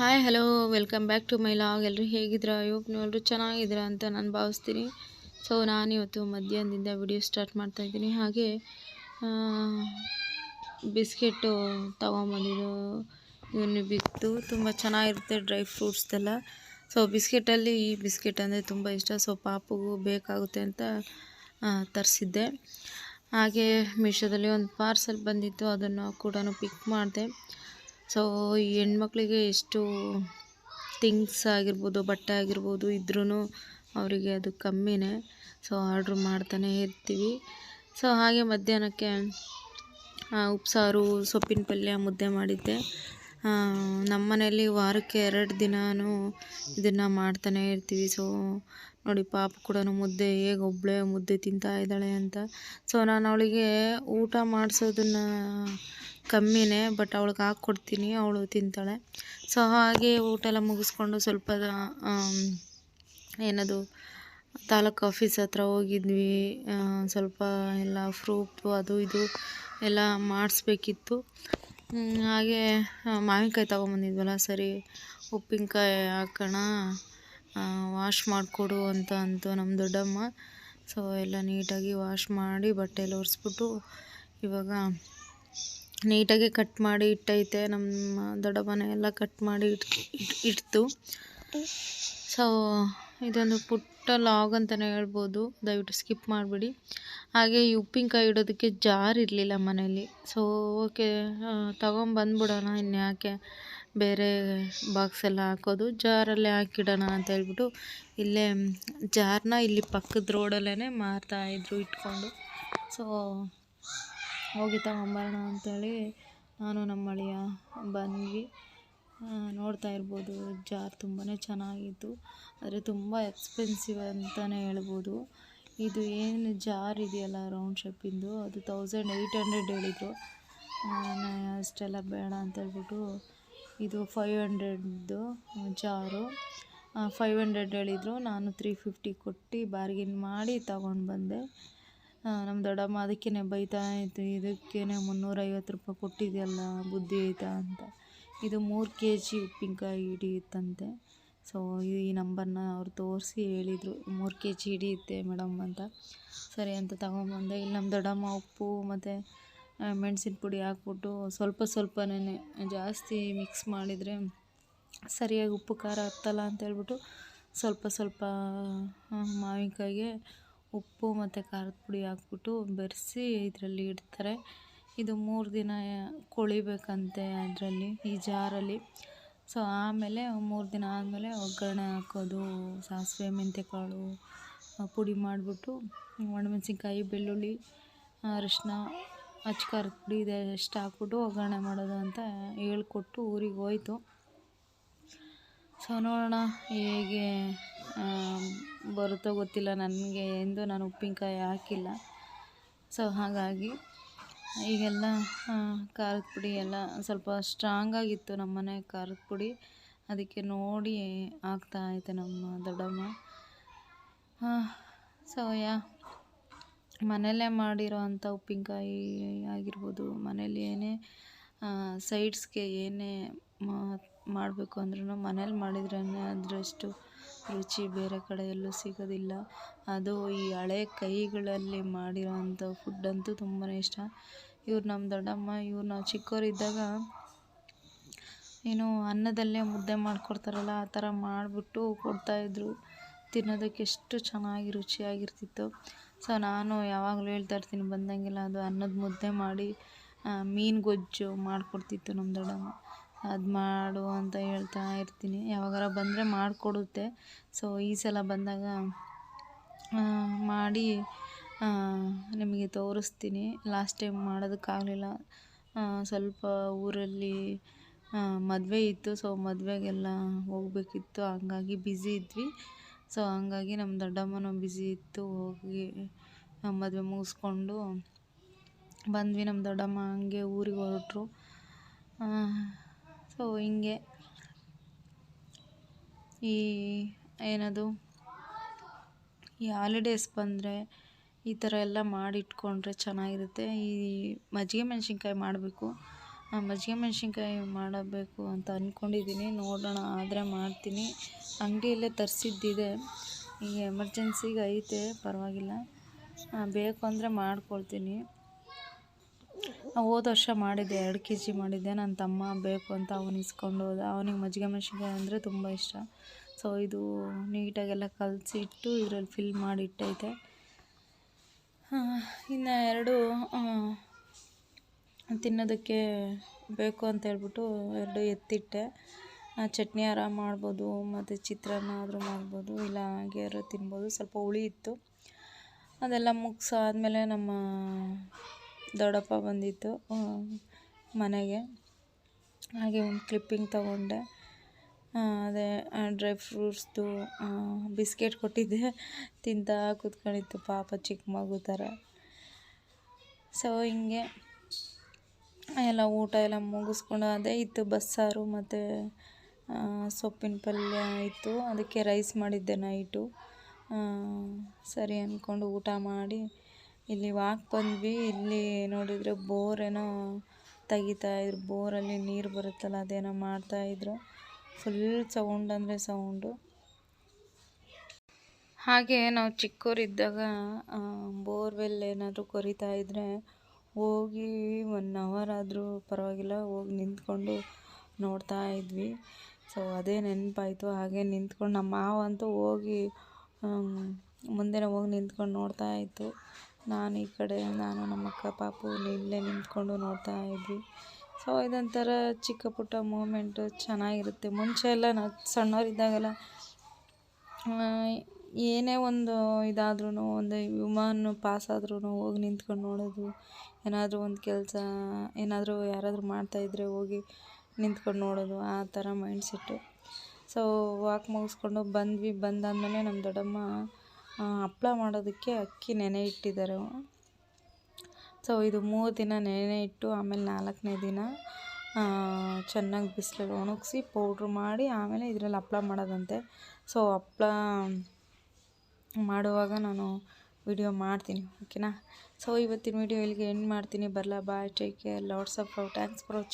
Hi hello welcome back to my vlog ಎಲ್ಲರೂ ಇವಾಗ ನೀವು ಎಲ್ಲರೂ ಚೆನ್ನಾಗಿದ್ದೀರಾ ಅಂತ ನಾನು ಭಾವಿಸ್ತೀನಿ. ಸೊ ನಾನು ಇವತ್ತು ಮಧ್ಯಾಹ್ನದಿಂದ ವಿಡಿಯೋ ಸ್ಟಾರ್ಟ್ ಮಾಡ್ತಾ ಇದ್ದೀನಿ. ಹಾಗೆ ಬಿಸ್ಕೆಟು ತೊಗೊಂಬಂದಿದ್ದು ಇವನು ಬಿತ್ತು. ತುಂಬ ಚೆನ್ನಾಗಿರುತ್ತೆ ಡ್ರೈ ಫ್ರೂಟ್ಸ್ದೆಲ್ಲ ಸೊ ಬಿಸ್ಕೆಟಲ್ಲಿ ಈ ಬಿಸ್ಕೆಟ್ ಅಂದರೆ ತುಂಬ ಇಷ್ಟ. ಸೊ ಪಾಪಗೂ ಬೇಕಾಗುತ್ತೆ ಅಂತ ತರಿಸಿದ್ದೆ. ಹಾಗೆ, ಮೀಶೋದಲ್ಲಿ ಒಂದು ಪಾರ್ಸಲ್ ಬಂದಿತ್ತು. ಅದನ್ನು ಕೂಡ ಪಿಕ್ ಮಾಡಿದೆ. ಸೊ ಈ ಹೆಣ್ಮಕ್ಳಿಗೆ ಎಷ್ಟು ಥಿಂಗ್ಸ್ ಆಗಿರ್ಬೋದು, ಬಟ್ಟೆ ಆಗಿರ್ಬೋದು ಇದ್ರೂ ಅವರಿಗೆ ಅದು ಕಮ್ಮಿನೇ. ಸೊ ಆರ್ಡ್ರ್ ಮಾಡ್ತಾನೆ ಇರ್ತೀವಿ. ಸೊ ಹಾಗೆ ಮಧ್ಯಾಹ್ನಕ್ಕೆ ಉಪ್ಸಾರು, ಸೊಪ್ಪಿನ ಪಲ್ಯ, ಮುದ್ದೆ ಮಾಡಿದ್ದೆ. ನಮ್ಮ ವಾರಕ್ಕೆ ಎರಡು ದಿನವೂ ಇದನ್ನು ಮಾಡ್ತಾನೆ ಇರ್ತೀವಿ. ಸೊ ನೋಡಿ, ಪಾಪ ಕೂಡ ಮುದ್ದೆ, ಹೇಗೆ ಒಬ್ಬಳೇ ಮುದ್ದೆ ತಿಂತಾ ಇದ್ದಾಳೆ ಅಂತ. ಸೊ ನಾನು ಅವಳಿಗೆ ಊಟ ಮಾಡಿಸೋದನ್ನು ಕಮ್ಮಿನೇ ಬಟ್ ಅವಳಿಗೆ ಹಾಕ್ಕೊಡ್ತೀನಿ ಅವಳು ತಿಂತಾಳೆ. ಸೊ ಹಾಗೆ ಊಟ ಎಲ್ಲ ಮುಗಿಸ್ಕೊಂಡು ಸ್ವಲ್ಪ ಏನದು, ತಾಲೂಕು ಆಫೀಸ್ ಹತ್ರ ಹೋಗಿದ್ವಿ. ಸ್ವಲ್ಪ ಎಲ್ಲ ಫ್ರೂಟು ಅದು ಇದು ಎಲ್ಲ ಮಾಡಿಸ್ಬೇಕಿತ್ತು. ಹಾಗೆ ಮಾವಿನಕಾಯಿ ತೊಗೊಂಬಂದಿದ್ವಲ್ಲ, ಸರಿ, ಉಪ್ಪಿನಕಾಯಿ ಹಾಕೋಣ ವಾಶ್ ಮಾಡಿಕೊಡು ಅಂತ ಅಂತು ನಮ್ಮ ದೊಡ್ಡಮ್ಮ. ಸೊ ಎಲ್ಲ ನೀಟಾಗಿ ವಾಶ್ ಮಾಡಿ ಬಟ್ಟೆಯಲ್ಲಿ ಒರೆಸ್ಬಿಟ್ಟು ಇವಾಗ ನೀಟಾಗಿ ಕಟ್ ಮಾಡಿ ಇಟ್ಟೈತೆ, ನಮ್ಮ ದೊಡ್ಡಮ್ಮನೆ ಎಲ್ಲ ಕಟ್ ಮಾಡಿ ಇಟ್ ಇಟ್ಟು ಸೊ ಇದೊಂದು ಪುಟ್ಟ ಲಾಗ್ ಅಂತಲೇ ಹೇಳ್ಬೋದು. ದಯವಿಟ್ಟು ಸ್ಕಿಪ್ ಮಾಡಿಬಿಡಿ. ಹಾಗೆ ಈ ಉಪ್ಪಿನಕಾಯಿ ಇಡೋದಕ್ಕೆ ಜಾರ್ ಇರಲಿಲ್ಲ ಮನೇಲಿ. ಸೊ ಓಕೆ ತೊಗೊಂಬಂದ್ಬಿಡೋಣ ಇನ್ಯಾಕೆ ಬೇರೆ ಬಾಕ್ಸ್ ಎಲ್ಲ ಹಾಕೋದು. ಜಾರಲ್ಲೇ ಹಾಕಿಡೋಣ ಅಂತ ಹೇಳ್ಬಿಟ್ಟು ಇಲ್ಲೇ ಜಾರ್ನ ಇಲ್ಲಿ ಪಕ್ಕದ ರೋಡಲ್ಲೇ ಮಾರ್ತಾಯಿದ್ರು ಇಟ್ಕೊಂಡು. ಸೊ ಹೋಗಿ ತಗೊಂಬರೋಣ ಅಂತೇಳಿ ನಾನು ನಮ್ಮ ಅಳಿಯ ಬಂದ್ವಿ ನೋಡ್ತಾ ಇರ್ಬೋದು, ಜಾರ್ ತುಂಬಾ ಚೆನ್ನಾಗಿತ್ತು. ಆದರೆ ತುಂಬ ಎಕ್ಸ್ಪೆನ್ಸಿವ್ ಅಂತಲೇ ಹೇಳ್ಬೋದು. ಇದು ಏನು ಜಾರ್ ಇದೆಯಲ್ಲ ರೌಂಡ್ ಶೇಪಿಂದು ಅದು ತೌಸಂಡ್ ಏಯ್ಟ್ ಹಂಡ್ರೆಡ್ ಹೇಳಿದರು. ಅಷ್ಟೆಲ್ಲ ಬೇಡ ಅಂತ ಹೇಳ್ಬಿಟ್ಟು ಇದು ಫೈವ್ ಹಂಡ್ರೆಡ್ದು ಜಾರು. ಫೈವ್ ಹಂಡ್ರೆಡ್ ಹೇಳಿದರು. ನಾನು ತ್ರೀ ಫಿಫ್ಟಿ ಕೊಟ್ಟು ಬಾರ್ಗಿನ್ ಮಾಡಿ ತಗೊಂಡು ಬಂದೆ. ನಮ್ಮ ದೊಡ್ಡಮ್ಮ ಅದಕ್ಕೇ ಬೈತಾ ಇತ್ತು ಇದಕ್ಕೇ ಮುನ್ನೂರೈವತ್ತು ರೂಪಾಯಿ ಕೊಟ್ಟಿದೆಯಲ್ಲ, ಬುದ್ಧಿ ಐತಾ ಅಂತ. ಇದು ಮೂರು ಕೆ ಜಿ ಉಪ್ಪಿನಕಾಯಿ ಹಿಡಿಯುತ್ತಂತೆ. ಸೊ ಈ ನಂಬರ್ನ ಅವ್ರು ತೋರಿಸಿ ಹೇಳಿದರು, ಮೂರು ಕೆ ಜಿ ಹಿಡಿಯುತ್ತೆ ಮೇಡಮ್ ಅಂತ. ಸರಿ ಅಂತ ತಗೊಂಬಂದೆ ಇಲ್ಲಿ ನಮ್ಮ ದೊಡ್ಡಮ್ಮ ಉಪ್ಪು ಮತ್ತು ಮೆಣಸಿನ ಪುಡಿ ಹಾಕ್ಬಿಟ್ಟು ಸ್ವಲ್ಪ ಸ್ವಲ್ಪನೇ ಜಾಸ್ತಿ ಮಿಕ್ಸ್ ಮಾಡಿದರೆ ಸರಿಯಾಗಿ ಉಪ್ಪು ಖಾರ ಹತ್ತಲ್ಲ ಅಂತ ಹೇಳ್ಬಿಟ್ಟು ಸ್ವಲ್ಪ ಸ್ವಲ್ಪ ಮಾವಿನಕಾಯಿಗೆ ಉಪ್ಪು ಮತ್ತು ಖಾರದ ಪುಡಿ ಹಾಕ್ಬಿಟ್ಟು ಬೆರೆಸಿ ಇದರಲ್ಲಿ ಇಡ್ತಾರೆ. ಇದು ಮೂರು ದಿನ ಕೊಳಿಬೇಕಂತೆ ಅದರಲ್ಲಿ, ಈ ಜಾರಲ್ಲಿ. ಸೊ ಆಮೇಲೆ ಮೂರು ದಿನ ಆದಮೇಲೆ ಒಗ್ಗರಣೆ ಹಾಕೋದು, ಸಾಸಿವೆ ಮೆಂತ್ಯಕಾಳು ಪುಡಿ ಮಾಡಿಬಿಟ್ಟು ಒಣಮೆಣ್ಸಿನ್ಕಾಯಿ, ಬೆಳ್ಳುಳ್ಳಿ ಅರಿಶಿನ ಅಚ್ಚ ಖಾರದ ಪುಡಿ ಇದೆಷ್ಟು ಹಾಕ್ಬಿಟ್ಟು ಒಗ್ಗರಣೆ ಮಾಡೋದು ಅಂತ ಹೇಳ್ಕೊಟ್ಟು ಊರಿಗೆ ಹೋಯ್ತು. ಸೊ ನೋಡೋಣ ಹೇಗೆ ಬರುತ್ತೋ ಗೊತ್ತಿಲ್ಲ. ನನಗೆ ಎಂದು ನಾನು ಉಪ್ಪಿನಕಾಯಿ ಹಾಕಿಲ್ಲ. ಸೊ ಹಾಗಾಗಿ ಈಗೆಲ್ಲ ಖಾರದ ಪುಡಿ ಎಲ್ಲ ಸ್ವಲ್ಪ ಸ್ಟ್ರಾಂಗಾಗಿತ್ತು ನಮ್ಮ ಮನೆ ಖಾರದ ಪುಡಿ. ಅದಕ್ಕೆ ನೋಡಿ ಆಗ್ತಾ ಐತೆ ನಮ್ಮ ದೊಡ್ಡಮ್ಮ. ಸೊ ಯಾ, ಮನೆಯಲ್ಲೇ ಮಾಡಿರೋ ಉಪ್ಪಿನಕಾಯಿ ಆಗಿರ್ಬೋದು ಮನೇಲಿ ಏನೇ ಸೈಡ್ಸ್ಗೆ ಏನೇ ಮಾಡಬೇಕು ಅಂದ್ರೂ ಮನೇಲಿ ಮಾಡಿದ್ರೇ ಅದರಷ್ಟು ರುಚಿ ಬೇರೆ ಕಡೆ ಎಲ್ಲೂ ಸಿಗೋದಿಲ್ಲ. ಅದು ಈ ಹಳೆ ಕೈಗಳಲ್ಲಿ ಮಾಡಿರೋವಂಥ ಫುಡ್ ಅಂತೂ ತುಂಬಾ ಇಷ್ಟ. ಇವ್ರು ನಮ್ಮ ದೊಡ್ಡಮ್ಮ, ಇವ್ರು ನಾವು ಚಿಕ್ಕವರಿದ್ದಾಗ ಏನು ಅನ್ನದಲ್ಲೇ ಮುದ್ದೆ ಮಾಡಿಕೊಡ್ತಾರಲ್ಲ, ಆ ಥರ ಮಾಡಿಬಿಟ್ಟು ಕೊಡ್ತಾಯಿದ್ರು ತಿನ್ನೋದಕ್ಕೆ ಎಷ್ಟು ಚೆನ್ನಾಗಿ ರುಚಿಯಾಗಿರ್ತಿತ್ತು. ಸೊ ನಾನು ಯಾವಾಗಲೂ ಹೇಳ್ತಾ ಇರ್ತೀನಿ, ಬಂದಂಗೆಲ್ಲ ಅದು ಅನ್ನದ ಮುದ್ದೆ ಮಾಡಿ ಮೀನು ಗೊಜ್ಜು ಮಾಡಿಕೊಡ್ತಿತ್ತು ನಮ್ಮ ದೊಡ್ಡಮ್ಮ. ಅದು ಮಾಡು ಅಂತ ಹೇಳ್ತಾ ಇರ್ತೀನಿ. ಯಾವಾಗಾರ ಬಂದರೆ ಮಾಡಿಕೊಡುತ್ತೆ. ಸೊ ಈ ಸಲ ಬಂದಾಗ ಮಾಡಿ ನಿಮಗೆ ತೋರಿಸ್ತೀನಿ. ಲಾಸ್ಟ್ ಟೈಮ್ ಮಾಡೋದಕ್ಕಾಗಲಿಲ್ಲ. ಸ್ವಲ್ಪ ಊರಲ್ಲಿ ಮದುವೆ ಇತ್ತು. ಸೊ ಮದುವೆಗೆಲ್ಲ ಹೋಗಬೇಕಿತ್ತು. ಹಂಗಾಗಿ ಬ್ಯುಸಿ ಇದ್ವಿ. ಸೊ ಹಂಗಾಗಿ ನಮ್ಮ ದೊಡ್ಡಮ್ಮನೂ ಬ್ಯುಸಿ ಇತ್ತು. ಹೋಗಿ ಮದುವೆ ಮುಗಿಸ್ಕೊಂಡು ಬಂದ್ವಿ. ನಮ್ಮ ದೊಡ್ಡಮ್ಮ ಹಂಗೆ ಊರಿಗೆ ಹೊರಟ್ರು. ಸೊ ಹಿಂಗೆ. ಈ ಏನದು? ಈ ಹಾಲಿಡೇಸ್ ಬಂದರೆ ಈ ಥರ ಎಲ್ಲ ಮಾಡಿಟ್ಕೊಂಡ್ರೆ ಚೆನ್ನಾಗಿರುತ್ತೆ. ಈ ಮಜ್ಜಿಗೆ ಮೆಣಸಿನ್ಕಾಯಿ ಮಾಡಬೇಕು. ಮಜ್ಜಿಗೆ ಮೆಣಸಿನ್ಕಾಯಿ ಮಾಡಬೇಕು ಅಂತ ಅಂದ್ಕೊಂಡಿದ್ದೀನಿ ನೋಡೋಣ, ಆದರೆ ಮಾಡ್ತೀನಿ. ಅಂಗಡಿಯಲ್ಲೇ ತರಿಸಿದ್ದಿದೆ. ಈಗ ಎಮರ್ಜೆನ್ಸಿಗೆ ಐತೆ, ಪರವಾಗಿಲ್ಲ. ಬೇಕು ಅಂದರೆ ಮಾಡ್ಕೊಳ್ತೀನಿ. ಹೋದ ವರ್ಷ ಮಾಡಿದ್ದೆ, ಎರಡು ಕೆ ಜಿ ಮಾಡಿದ್ದೆ. ನನ್ನ ತಮ್ಮ ಬೇಕು ಅಂತ ಅವನು ಇಸ್ಕೊಂಡು ಹೋದ. ಅವನಿಗೆ ಮಜ್ಜಿಗೆ ಮೆಣಸಿನ್ಕಾಯಿ ಅಂದರೆ ತುಂಬ ಇಷ್ಟ. ಸೊ ಇದು ನೀಟಾಗೆಲ್ಲ ಕಲಸಿ ಇಟ್ಟು ಇದರಲ್ಲಿ ಫಿಲ್ ಮಾಡಿ ಇಟ್ಟೈತೆ ಇನ್ನು ಎರಡು ತಿನ್ನೋದಕ್ಕೆ ಬೇಕು ಅಂತ ಹೇಳ್ಬಿಟ್ಟು ಎರಡು ಎತ್ತಿಟ್ಟೆ. ಚಟ್ನಿ ಆರ ಮಾಡ್ಬೋದು, ಮತ್ತು ಚಿತ್ರಾನ್ನ ಆದರೂ ಮಾಡ್ಬೋದು, ಇಲ್ಲ ಹಾಗೆ ತಿನ್ಬೋದು. ಸ್ವಲ್ಪ ಹುಳಿ ಇತ್ತು. ಅದೆಲ್ಲ ಮುಗಿಸಾದ್ಮೇಲೆ ನಮ್ಮ ದೊಡ್ಡಪ್ಪ ಬಂದಿತ್ತು ಮನೆಗೆ. ಹಾಗೆ ಒಂದು ಕ್ಲಿಪ್ಪಿಂಗ್ ತಗೊಂಡೆ. ಅದೇ ಡ್ರೈ ಫ್ರೂಟ್ಸ್ದು ಬಿಸ್ಕೆಟ್ ಕೊಟ್ಟಿದ್ದೆ. ತಿಂತಾ ಕೂತ್ಕೊಂಡಿತ್ತು ಪಾಪ ಚಿಕ್ಕ ಮಗು ಥರ. ಸೊ ಹಿಂಗೆ ಎಲ್ಲ ಊಟ ಎಲ್ಲ ಮುಗಿಸ್ಕೊಂಡು ಅದೇ ಇತ್ತು ಬಸ್ಸಾರು ಮತ್ತು ಸೊಪ್ಪಿನ ಪಲ್ಯ ಇತ್ತು. ಅದಕ್ಕೆ ರೈಸ್ ಮಾಡಿದ್ದೆ ನೈಟು ಸರಿ ಅಂದ್ಕೊಂಡು ಊಟ ಮಾಡಿ ಇಲ್ಲಿ ವಾಕ್ ಬಂದ್ವಿ. ಇಲ್ಲಿ ನೋಡಿದರೆ ಬೋರ್ ಏನೋ ತೆಗಿತಾಯಿದ್ರು ಬೋರಲ್ಲಿ ನೀರು ಬರುತ್ತಲ್ಲ, ಅದೇನೋ ಮಾಡ್ತಾಯಿದ್ರು ಫುಲ್ ಸೌಂಡ್ ಅಂದರೆ ಸೌಂಡು. ಹಾಗೆ ನಾವು ಚಿಕ್ಕವರಿದ್ದಾಗ ಬೋರ್ವೆಲ್ ಏನಾದರೂ ಕೊರಿತಾ ಇದ್ದರೆ ಹೋಗಿ ಒನ್ ಅವರ್ ಆದರೂ ಪರವಾಗಿಲ್ಲ, ಹೋಗಿ ನಿಂತ್ಕೊಂಡು ನೋಡ್ತಾ ಇದ್ವಿ. ಸೊ, ಅದೇ ನೆನಪಾಯಿತು. ಹಾಗೆ ನಿಂತ್ಕೊಂಡು ನಮ್ಮ ಮಾವ ಅಂತೂ ಹೋಗಿ ಮುಂದೆನೇ ಹೋಗಿ ನಿಂತ್ಕೊಂಡು ನೋಡ್ತಾ ಇತ್ತು. ನಾನು ಈ ಕಡೆ, ನಾನು ನಮ್ಮ ಅಕ್ಕ, ಪಾಪು ಇಲ್ಲೇ ನಿಂತ್ಕೊಂಡು ನೋಡ್ತಾ ಇದ್ವಿ. ಸೊ ಇದೊಂಥರ ಚಿಕ್ಕ ಪುಟ್ಟ ಮೂಮೆಂಟು ಚೆನ್ನಾಗಿರುತ್ತೆ. ಮುಂಚೆ ಎಲ್ಲ ನಾವು ಸಣ್ಣವರಿದ್ದಾಗೆಲ್ಲ ಏನೇ ಒಂದು ಇದಾದ್ರೂ ಒಂದು ವಿಮಾನ ಪಾಸ್ ಆದ್ರೂ ಹೋಗಿ ನಿಂತ್ಕೊಂಡು ನೋಡೋದು, ಏನಾದರೂ ಒಂದು ಕೆಲಸ, ಏನಾದರೂ ಯಾರಾದರೂ ಮಾಡ್ತಾಯಿದ್ರೆ ಹೋಗಿ ನಿಂತ್ಕೊಂಡು ನೋಡೋದು, ಆ ಥರ ಮೈಂಡ್ ಸೆಟ್ಟು ಸೊ ವಾಕ್ ಮುಗಿಸ್ಕೊಂಡು ಬಂದ್ವಿ. ಬಂದಾದಮೇಲೆ ನಮ್ಮ ದೊಡ್ಡಮ್ಮ ಹಪ್ಳ ಮಾಡೋದಕ್ಕೆ ಅಕ್ಕಿ ನೆನೆ ಇಟ್ಟಿದ್ದಾರೆ. ಸೊ ಇದು ಮೂರು ದಿನ ನೆನೆ ಇಟ್ಟು ಆಮೇಲೆ ನಾಲ್ಕನೇ ದಿನ ಚೆನ್ನಾಗಿ ಬಿಸಿಲಲ್ಲಿ ಒಣಗಿಸಿ ಪೌಡ್ರ್ ಮಾಡಿ ಆಮೇಲೆ ಇದರಲ್ಲಿ ಹಪ್ಪಳ ಮಾಡೋದಂತೆ. ಸೊ ಹಪ್ಪಳ ಮಾಡುವಾಗ ನಾನು ವಿಡಿಯೋ ಮಾಡ್ತೀನಿ ಓಕೆನಾ ಸೊ ಇವತ್ತಿನ ವಿಡಿಯೋ ಇಲ್ಲಿಗೆ ಎಂಡ್ ಮಾಡ್ತೀನಿ. ಬರಲ್ಲ bye take care lots of love thanks for watching